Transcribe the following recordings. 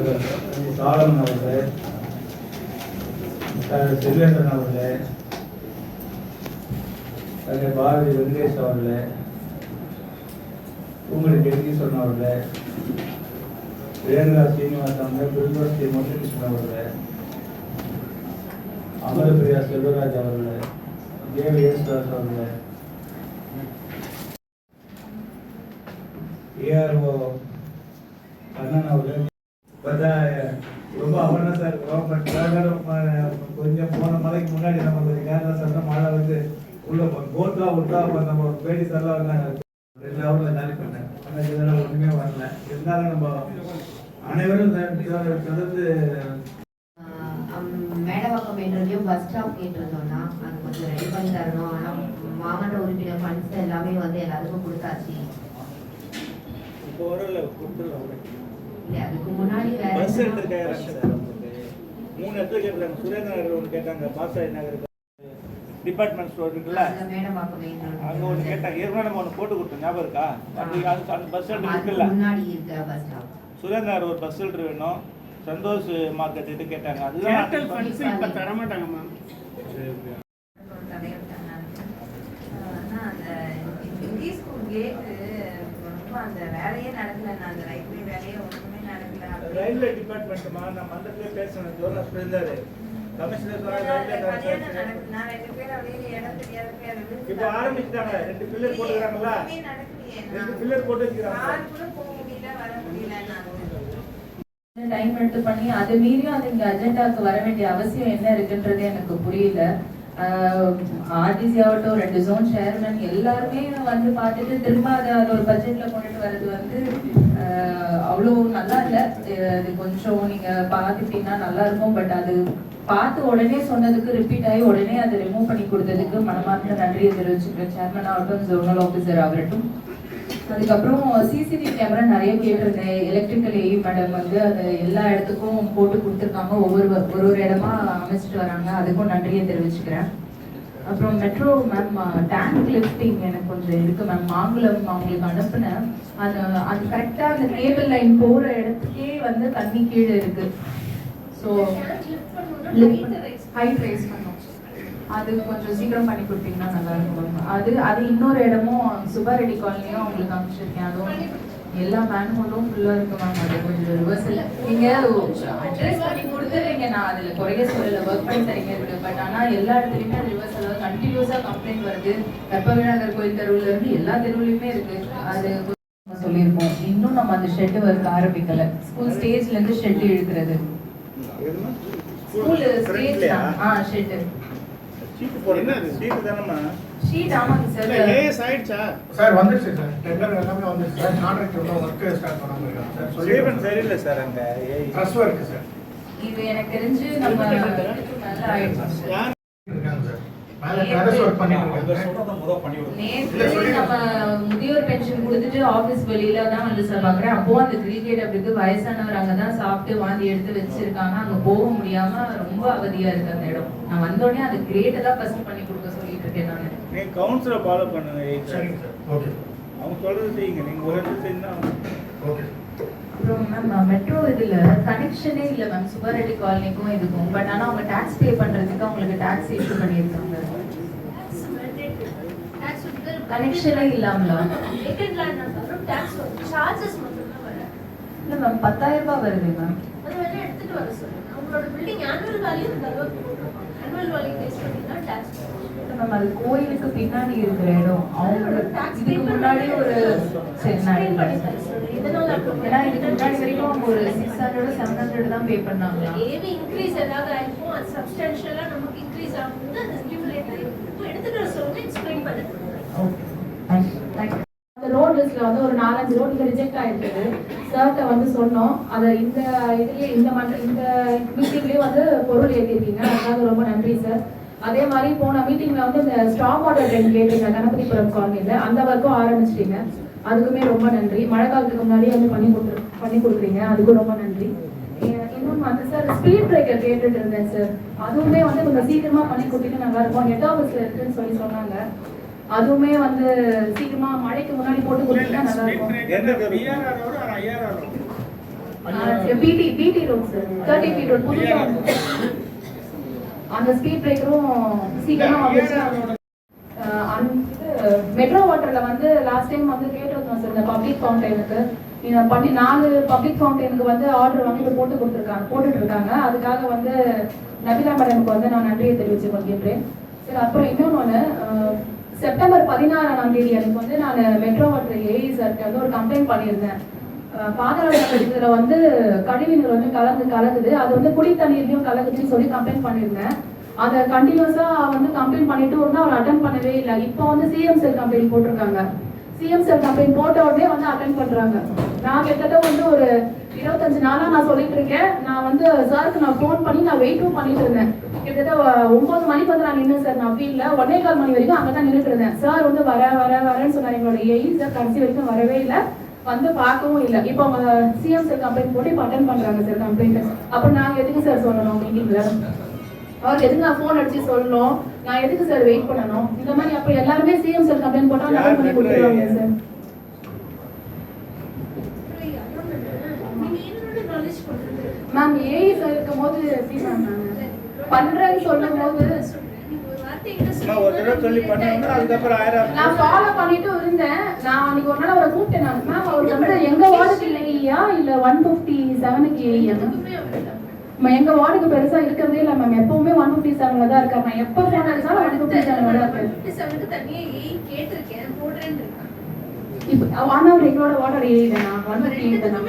மாமல்ல உறுப்பினர்கள் சாலமன் அவர்களே டாக்டர் செல்வேந்திரன் அவர்களே டாக்டர் பாரதி வெங்கடேஷ் அவர்களே உங்களுக்கு ஜெகதீஸ்வரன் அவர்களே ரேணுகா சீனிவாசன் அவர்களே பிருந்தா ஸ்ரீ முத்துகிருஷ்ணன் அவர்களே அமரபிரியா செல்வராஜ் அவர்களே தேவ யேசுதாஸ் அவர்களே ஏஆர்ஓ கண்ணன் அவர்கள் பார்த்தா ரொம்ப அவர்னஸாக இருக்கும் பட் கொஞ்சம் போன மலைக்கு முன்னாடி நம்ம கொஞ்சம் கேரளா சண்டை மழை வந்து உள்ள போட்டா விட்டா அப்ப நம்ம பேடி சல்லாம் வந்தாங்க ரெண்டு ஹவர்ல காலி பண்ணேன். ஆனால் இதெல்லாம் ஒன்றுமே வரல. இருந்தாலும் நம்ம அனைவரும் தொடர்ந்து மேடவாக்கம் என்றதையும் பஸ் ஸ்டாப் கேட்டிருந்தோம்னா அது கொஞ்சம் ரெடி பண்ணி தரணும். ஆனால் மாவட்ட உறுப்பினர் ஃபண்ட்ஸ் எல்லாமே வந்து எல்லாருக்கும் கொடுத்தாச்சு. இப்போ வரல கொடுத்துடலாம் இல்லை அதுக்கு முன்னாடி வேற பஸ் எடுத்துருக்காங்க சார் உங்களுக்கு மூணு இடத்துல கேட்குறாங்க. சுரேந்திர நகர் ஒன்று கேட்டாங்க. பாசாய் நகர் டிபார்ட்மெண்ட் ஸ்டோர் இருக்குல்ல? அங்கே ஒன்று கேட்டாங்க. ஏற்கனவே நம்ம ஒன்று போட்டு கொடுத்தோம். ஞாபகம் இருக்கா? அப்படி அது அந்த பஸ் அதுக்கு இருக்குல்ல? முன்னாடி இருக்கிற பஸ் ஸ்டாப் சுரேந்திர நகர் ஒரு பஸ் ஷெல்டர் வேணும். சந்தோஷ் மார்க்கெட் கிட்ட கேட்டாங்க. ஏர்டெல் அதுதான் ஃபண்ட்ஸ் இப்போ தர மாட்டாங்க மேம் அந்த ஹிந்தி ஸ்கூல் கேட்டு ரொம்ப அந்த வேலையே நடக்கல நான் அந்த லைப்ரரி வேலையே ஒண்ணுமே ரயில்வே சொன்னாரு அந்த ரயில்வே கல்யாணம் கான்ட்ராக்ட் நடக்குது. நான் ரெண்டு இப்போ ஆரம்பிச்சிட்டாங்க. பில்லர் போட்டுக்கிறாங்களா. ரெண்டு பில்லர் போட்டு வச்சுக்கிறாங்க. கார் கூட போக முடியல வர முடியல நான். டைம் எடுத்து பண்ணி அது மீறியும் அது இங்க அஜெண்டாக்கு வர வேண்டிய அவசியம் என்ன இருக்குன்றது எனக்கு புரியல. ஆர்டிசி ஆகட்டும் ரெண்டு ஜோன் சேர்மன் எல்லாருமே வந்து பார்த்துட்டு திரும்ப அதை அது ஒரு பட்ஜெட்ல கொண்டுட்டு வர்றது வந்து அவ்வளோ நல்லா இல்லை அது கொஞ்சம் நீங்கள் பார்த்துட்டீங்கன்னா நல்லா இருக்கும் பட் அது பார்த்து உடனே சொன்னதுக்கு ரிப்பீட் ஆகி உடனே அதை ரிமூவ் பண்ணி கொடுத்ததுக்கு மனமார்ந்த நன்றியை தெரிவிச்சுக்கிறேன். சேர்மன் ஆகட்டும் ஜோனல் ஆஃபீஸர் ஆகட்டும். அதுக்கப்புறம் சிசிடிவி கேமரா நிறைய கேட்டிருந்தேன். எலக்ட்ரிக்கல் ஏஇ மேடம் வந்து அது எல்லா இடத்துக்கும் போட்டு கொடுத்துருக்காங்க. ஒவ்வொரு ஒரு ஒரு இடமா அமைச்சிட்டு வராங்க. அதுக்கும் நன்றியை தெரிவிச்சுக்கிறேன். அப்புறம் மெட்ரோ மேம் டேங்க் லிஃப்டிங் எனக்கு கொஞ்சம் இருக்கு மேம் மாங்குளம் அவங்களுக்கு அனுப்புனேன் அது அது கரெக்டாக அந்த கேபிள் லைன் போகிற இடத்துக்கே வந்து தண்ணி கீழே இருக்கு. ஸோ ஹைட் ரைஸ் பண்ணோம். அது கொஞ்சம் சீக்கிரம் பண்ணி கொடுத்தீங்கன்னா நல்லா இருக்கும் மேம் அது அது இன்னொரு இடமும் சுபாரெட்டி காலனியும் அவங்களுக்கு அனுப்பிச்சிருக்கேன் அதுவும் எல்லா மேன்ஹோலும் ஃபுல்லாக இருக்கு மேம் அது கொஞ்சம் ரிவர்சல் நீங்கள் அட்ரஸ் பண்ணி கொடுத்து நான் அதில் குறைய சொல்லலை ஒர்க் பண்ணி தரீங்க இருக்கு பட் ஆனால் எல்லா இடத்துலையுமே அது ரிவர்சல் கண்டினியூஸாக கம்ப்ளைண்ட் வருது. கற்பவிநாதர் கோயில் தெருவுல இருந்து எல்லா தெருவுலையுமே இருக்கு. அது சொல்லியிருக்கோம் இன்னும் நம்ம அந்த ஷெட் ஒர்க் ஆரம்பிக்கல. ஸ்கூல் ஸ்டேஜ்ல இருந்து ஷெட் இழுக்கிறது. ஸ்கூல் ஸ்டேஜ் ஆ ஷெட் சீட்டு போடுங்க சீட்டு தானம்மா? ஷீட் ஆமாங்க சார் ஏஎஸ் ஆயிடுச்சா சார் வந்துருச்சு சார் டெண்டர் எல்லாமே வந்துருச்சு சார் கான்ட்ராக்ட் இன்னும் ஒர்க் ஸ்டார்ட் பண்ணாம இருக்காங்க சார் ஸ்டீவன் சொல்லிடுறேன் சரியில்லை சார் அங்கே. ஏய் ட்ரஸ் ஒர்க் சார் இது எனக்கு தெரிஞ்சு நம்ம நல்லா ஆயிடுச்சு முதியோர் பென்ஷன் கொடுத்துட்டு ஆபீஸ் வெளியில தான் வந்து சார் பாக்குறேன் அப்போ அந்த கிரிக்கெட் அப்படி இருக்கு வயசானவர் அங்கதான் சாப்பிட்டு வாந்தி எடுத்து வச்சிருக்காங்க. அங்க போக முடியாம ரொம்ப அவதியா இருக்கு அந்த இடம். நான் வந்தோடனே அந்த கிரேட்டை தான் ஃபர்ஸ்ட் பண்ணி கொடுக்க சொல்லிட்டு இருக்கேன் நான். நீங்கள் கவுன்சிலை ஃபாலோ பண்ணுங்க ஏய் சார் சரிங்க சார் ஓகே அவங்க சொல்றது செய்யுங்க. நீங்கள் ஒரு இடத்துல செஞ்சா ஓகே அப்புறம் மேம் மெட்ரோ இதுல கனெக்ஷனே இல்ல மேம் சுபாரெட்டி காலனிக்கும் இதுக்கும். பட் ஆனா அவங்க டாக்ஸ் பே பண்றதுக்கு அவங்களுக்கு டாக்ஸ் இஷ்யூ பண்ணியிருக்காங்க. கனெக்ஷனே இல்லாமலா சார்ஜஸ் இல்ல மேம் பத்தாயிரம் ரூபாய் வருது மேம் அது வேணா எடுத்துட்டு வர சொல்லுங்க. அவங்களோட பில்டிங் ஆனுவல் வேல்யூ இந்த அளவுக்கு ஆனுவல் வேல்யூ பேஸ் பண்ணி தான் டேக்ஸ் மேம் அது கோயிலுக்கு பின்னாடி இருக்கிற இடம். அவங்க இதுக்கு முன்னாடி ஒரு சரி நான் ஏன்னா இதுக்கு முன்னாடி வரைக்கும் அவங்க ஒரு சிக்ஸ் ஹண்ட்ரட் செவன் ஹண்ட்ரட் தான் பே பண்ணாங்களா ஏவி இன்க்ரீஸ் ஏதாவது ஆயிருக்கும் அது சப்ஸ்டான்ஷியலா நமக்கு இன்க்ரீஸ் ஆகும்போது அது ஸ்டிமுலேட் ஆயிருக்கும் வர சொல்லுங்க எக்ஸ்பிளைன் பண்ணி. Okay thank you thank you அந்த ரோட் லிஸ்ட்ல வந்து ஒரு நாலஞ்சு ரோட்ல ரிஜெக்ட் ஆயிருக்குது. சார்ட்ட வந்து சொன்னோம். அதை இந்த இதுலயே இந்த மன்ற இந்த மீட்டிங்லயே வந்து பொருள் ஏற்றிருக்கீங்க அதுக்காக ரொம்ப நன்றி சார் அதே மாதிரி போன மீட்டிங்ல வந்து இந்த ஸ்டாக் ஆர்டர் ரெண்டு கேட்டீங்க கணபதிபுரம் காலனில. அந்த ஒர்க்கும் ஆரம்பிச்சிட்டீங்க. அதுக்குமே ரொம்ப நன்றி. மழை காலத்துக்கு முன்னாடியே வந்து பண்ணி கொடுத்து பண்ணி கொடுக்குறீங்க. அதுக்கும் ரொம்ப நன்றி. இ- இன்னொன்னு வந்து சார் ஸ்பீட் பிரேக்கர் கேட்டுட்டு இருந்தேன் சார் அதுவுமே வந்து கொஞ்சம் சீக்கிரமா பண்ணி கொடுத்தீங்கன்னா நல்லா இருக்கும். ஹெட் ஆஃபீஸ்ல இருக்குன்னு சொல்லி சொன்னாங்க. அதுவுமே வந்து சீக்கிரமா மழைக்கு முன்னாடி போட்டு கொடுத்தீங்கன்னா நல்லா இருக்கும். BT BT road sir thirty feet road புதுசா வந்து அந்த ஸ்பீட் பிரேக்கரும் சீக்கிரமா வந்துச்சு. மெட்ரோ வாட்டர்ல வந்து லாஸ்ட் டைம் வந்து கேட்டிருந்தோம் சார் இந்த பப்ளிக் ஃபவுண்டைனுக்கு நீங்க பண்ணி நாலு பப்ளிக் ஃபவுண்டைனுக்கு வந்து ஆர்டர் வாங்கி இப்ப போட்டு கொடுத்துருக்காங்க போட்டுட்டு இருக்காங்க. அதுக்காக வந்து நபிலா மேடமுக்கு வந்து நான் நன்றியை தெரிவிச்சு கொள்கின்றேன். சரி அப்புறம் இன்னொன்று செப்டம்பர் பதினாறாம் தேதி அன்னைக்கு வந்து நான் மெட்ரோ வாட்டர் ஏஇ சார்கிட்ட வந்து ஒரு கம்ப்ளைண்ட் பண்ணியிருந்தேன். அஹ் பாதாள வந்து கழிவுநீர் வந்து கலந்து கலக்குது. அது வந்து குடி தண்ணீர்லையும் கலக்குதுன்னு சொல்லி கம்ப்ளைண்ட் பண்ணியிருந்தேன். அதை கண்டினியூஸா வந்து கம்ப்ளைண்ட் பண்ணிட்டு இருந்தா அவர் அட்டன் பண்ணவே இல்லை. இப்போ வந்து சிஎம் செல் கம்ப்ளைண்ட் போட்டிருக்காங்க. சிஎம் செல் கம்ப்ளைண்ட் போட்ட உடனே வந்து அட்டன் பண்றாங்க. நான் கிட்டத்தட்ட வந்து ஒரு இருபத்தஞ்சு நாளா நான் சொல்லிட்டு இருக்கேன். நான் வந்து சாருக்கு நான் ஃபோன் பண்ணி நான் வெயிட்டும் பண்ணிட்டு இருந்தேன். கிட்டத்தட்ட ஒன்பது மணிக்கு வந்து நான் நின்று சார் நான் ஃபீல்ட்ல ஒன்னே கால் மணி வரைக்கும் அங்கே தான் நின்றுட்டு இருந்தேன். சார் வந்து வர வர வரேன்னு சொன்னார். எங்களோட ஏஇ சார் கடைசி வரைக்கும் வரவே இல்லை. வந்து பார்க்கவும் இல்லை. இப்போ அவங்க சிஎம் சார் கம்ப்ளைண்ட் போட்டு இப்போ அட்டன் பண்றாங்க சார் கம்ப்ளைண்ட் அப்போ நாங்க எதுக்கு சார் சொல்லணும் மீட்டிங்ல அவர் எதுக்கு நான் ஃபோன் அடிச்சு சொல்லணும்? நான் எதுக்கு சார் வெயிட் பண்ணணும்? இந்த மாதிரி அப்போ எல்லாருமே சிஎம் சார் கம்ப்ளைண்ட் போட்டா அட்டன் பண்ணி கொடுத்துருவாங்க சார்? மேம் ஏஐ சார் இருக்கும் போது எப்படி மேம் நான் பண்றேன்னு சொல்லும் போது ஒரு தடவை சொல்லி அதுக்கப்புறம் ஆயிரம் நான் ஃபாலோ பண்ணிட்டு இருந்தேன். நான் அன்னைக்கு ஒரு நாள் அவரை கூப்பிட்டேன் நான். மேம் அவர் வந்து எங்க வார்டுக்கு இல்லையா இல்ல ஒன் ஃபிஃப்டி செவனுக்கு எங்க வார்டுக்கு பெருசா இருக்கிறதே இல்ல மேம் எப்பவுமே ஒன் ஃபிஃப்டி செவன்ல தான் இருக்காரு. நான் எப்ப ஃபோன் அடிச்சாலும் ஒன் ஃபிஃப்டி செவன்ல தான் இருக்காரு. 57 க்கு தனியா ஏய் கேட்டிருக்கேன், போடுறேன்னு இருக்கான். இப்போ ஆனா அவர் எங்களோட வார்டோட ஏஐ தானா ஒன் ஃபிஃப்டி தானா.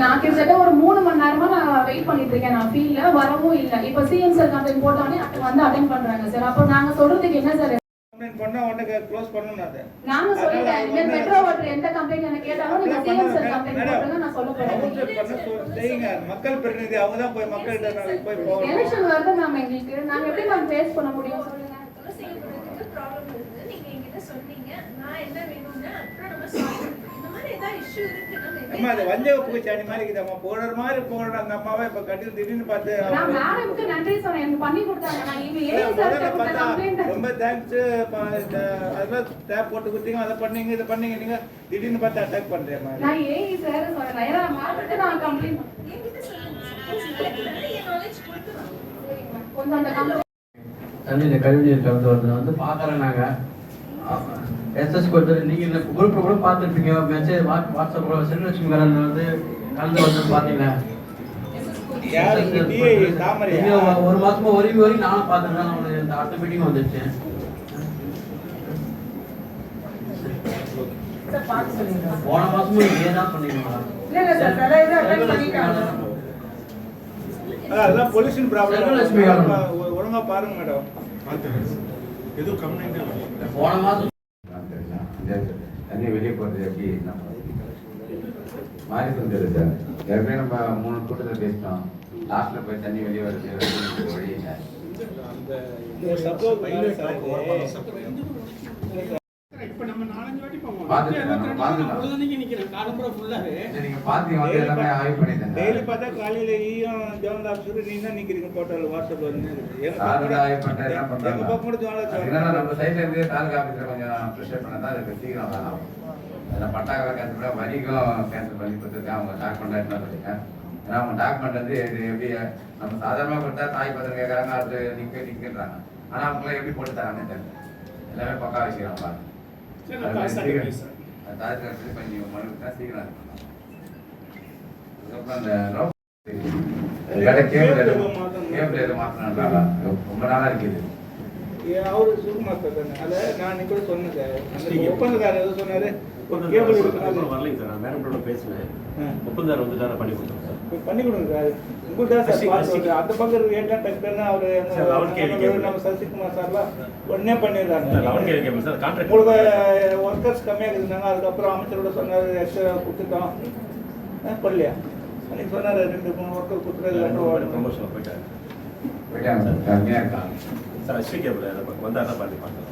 நான் கிட்டத்தட்ட ஒரு மூணு மணி நேரமா நான் வெயிட் பண்ணிட்டு இருக்கேன். நான் ஃபீல்ட்ல வரவும் இல்ல. இப்ப சிஎம் சார் கம்ப்ளைண்ட் போட்டோடனே வந்து அட்டன் பண்றாங்க சார் அப்போ நாங்க சொல்றதுக்கு என்ன சார் நானும் சொல்லிட்டேன். இனிமேல் மெட்ரோ வாட்டர் எந்த கம்ப்ளைண்ட் எனக்கு கேட்டாலும் நீங்க சிஎம் சார் கம்ப்ளைண்ட் போடுங்க நான் சொல்ல போறேன். மக்கள் பிரதிநிதி அவங்க தான் போய் மக்கள்கிட்ட நாளைக்கு போய் போகணும். எலெக்ஷன் வருது மேம் எங்களுக்கு. நாங்க எப்படி மேம் ஃபேஸ் பண்ண முடியும்? சொல்லுங்க. இருக்கு. நீங்க என்கிட்ட சொன்னீங்க. நான் என்ன வேணும்னா, அப்புறம் நம்ம அம்மா அது வஞ்சக பூச்சாண்டி மாதிரி போடுற மாதிரி போடுற அந்த அம்மாவை இப்ப கட்டி திடீர்னு பார்த்து நான் அவங்க- மேடம்க்கு நன்றி சொன்னேன். எனக்கு பண்ணி கொடுத்தாங்க. நான் இவங்க ஏன் முதல்ல சார் கொடுத்த பார்த்தா ரொம்ப தேங்க்ஸ் அதெல்லாம் டேப் போட்டு கொடுத்தீங்க அதை பண்ணீங்க இதை பண்ணீங்க. நீங்க திடீர்னு பார்த்து அட்டாக் பண்றேன் மாதிரி. நான் ஏன் சார் சொன்னேன்? ஏன்னா நான் கம்ப்ளைண்ட். கொஞ்சம் அந்த தண்ணியில் கழிவுநீர் கலந்து வந்து பார்க்குறோம் நாங்கள் எஸ்எஸ் கொடுத்து நீங்கள் இந்த குரூப்பில் கூட பார்த்துருப்பீங்க. மெசேஜ் வாட்ஸ் வாட்ஸ்அப் கூட செல்வலட்சுமி மேடம் வந்து கலந்து வந்து பார்த்தீங்களா? ஒரு மாசமா ஒரு வரைக்கும் நானும் பார்த்துருக்கேன் அவங்களுக்கு இந்த அடுத்த மீட்டிங் வந்துச்சு போன மாசமும் இதே தான் மேடம் அதான், அதெல்லாம் பொல்யூஷன். ப்ராப்ளம் ஒழுங்கா பாருங்க மேடம். எதுவும் கம்ப்ளைண்ட் போன மாசம் தண்ணி வெளியே போகிறது எப்படி நம்ம மாறி வந்துடுது சார். ஏற்கனவே நம்ம மூணு கூட்டத்தில் பேசிட்டோம் லாஸ்ட்டில் போய் தண்ணி வெளியே வருது வருது, வழி இல்லை டெய்லி பார்த்தா காலையில ஈயும் ஜோன் ஆஃபீஸர் நீ தான் நிக்கிறீங்க? போட்டோல வாட்ஸ்அப்ல வந்து எங்க என்ன பக்கம் கூட நம்ம சைட்ல இருந்து தாலுகா ஆஃபீஸில் கொஞ்சம் ப்ரெஷர் பண்ணா தான் அதுக்கு சீக்கிரம் வேலை ஆகும். அதில் பட்டாக்கெல்லாம் கேன்சல் பண்ண வரிக்கும் கேன்சல் பண்ணி கொடுத்துருக்கேன். அவங்க டாக்குமெண்ட் சொல்லியிருக்கேன் ஏன்னா அவங்க டாக்குமெண்ட் வந்து இது எப்படி நம்ம சாதாரணமாக கொடுத்தா தாய் பத்திரம் கேட்குறாங்க அது நிற்க நிற்கின்றாங்க ஆனால் அவங்களாம் எப்படி போட்டு தராங்கன்னு தெரியல. எல்லாமே பக்கா வச்சுக்கிறாங்க பாருங்க. கட்டி கொஞ்சம் மனு தான் சீக்கிரம் இருக்கணும் அதுக்கப்புறம் அந்த ரவு- கேட்ட கேபிள் எதுவும் கேபிள் எதுவும் மாற்றினாங்களா ரொம்ப நாளாக இருக்குது அவரு சுகுமார் தானே அதை நான் கூட சொன்னேன் ஒப்பந்தக்காரர் ஏதோ சொன்னாரு ஒரு கேபிள் வரலைங்க சார் நான் மேடம் ஆ. ஒப்பந்தார் வந்துட்டாரா பண்ணி போய் பண்ணி கொடுங்க சார். உங்களுக்கு சார். அந்த பக்கம் இருக்க ஏற்கனவே டக்குன்னு அவரு சார், கேட்கல. நம்ம சசிகுமார் சார்லாம் உடனே பண்ணிடுறாங்க. லெவன் கேள்வி கேட்பேன் சார். கான்ட்ராக்ட் உங்களுக்கு ஒர்க்கர்ஸ் கம்மியாக இருந்தாங்க அதுக்கப்புறம் அமைச்சரோட சொன்னார் எக்ஸ்ட்ரா கொடுத்துட்டோம். ஆ, பண்ணலையா? அன்னைக்கு சொன்னார் ரெண்டு மூணு ஒர்க்கர் கொடுத்துட்டு ப்ரொமோஷனில் போயிட்டாரு. போயிட்டாங்க சார். கம்மியாக இருக்காங்க. சார் அஸ்வி கேபிள் வந்தால் தான் பண்ணி பார்க்கலாம்?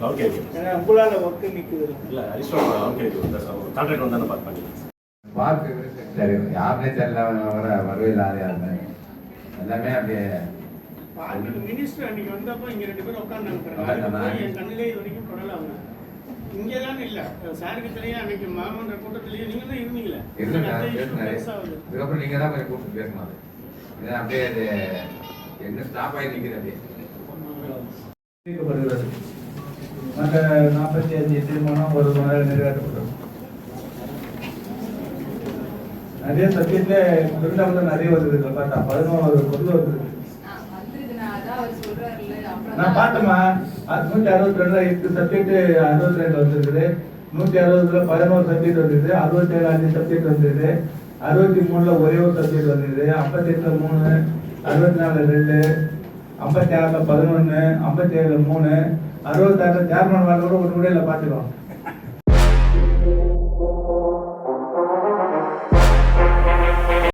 லெவன் ஏன்னா உங்களால் ஒர்க்கு நிற்குது இல்லை அரிஸ்டோ லெவன் கேள்வி வந்தார் கான்ட்ராக்ட் வந்தால் பார்த்து பண்ணிக்கலாம் பார்க்கு சரி யாருனே தெரியல வர வரவே இல்லை யாரு யாருன்னு எல்லாமே அப்படியே மினிஸ்டர் அன்னைக்கு வந்தப்போ இங்க ரெண்டு பேரும் உட்கார்ந்தாங்க உட்கார்ந்தாங்க. என் கண்ணிலே இது வரைக்கும் படல அவங்க. இங்கதான் இல்ல. சாருக்கு தெரியும் அன்னைக்கு மாமன்ற கூட்டத்திலேயே நீங்க தான் இருந்தீங்களே. இதுக்கப்புறம் நீங்க தான் கொஞ்சம் கூப்பிட்டு பேசணும் இது அப்படியே அது என்ன ஸ்டாப் ஆகி நிற்குது அப்படியே. அறிவிக்கப்படுகிறது மற்ற நாற்பத்தி அஞ்சு தீர்மானம் ஒரு மணி நேரம் நிறைய சப்ஜெக்ட்ல பிரிண்டாவில் நிறைய வருது. இதுல பார்த்தா பதினோரு பொருள் வருது நான் பார்த்தேம்மா அது நூற்றி அறுபத்தி ரெண்டுல எட்டு சப்ஜெக்ட் அறுபத்தி ரெண்டு வந்திருக்குது. நூற்றி அறுபதுல பதினோரு சப்ஜெக்ட் வந்தது அறுபத்தி ஏழு அஞ்சு சப்ஜெக்ட் வந்தது அறுபத்தி மூணுல ஒரே ஒரு சப்ஜெக்ட் வந்தது ஐம்பத்தெட்டுல மூணு அறுபத்தி நாலுல ரெண்டு ஐம்பத்தி ஆறுல பதினொன்று ஐம்பத்தி ஏழுல மூணு அறுபத்தாறுல சேர்மன் வாழ் கூட ஒன்று கூட இல்லை பார்த்துக்கோ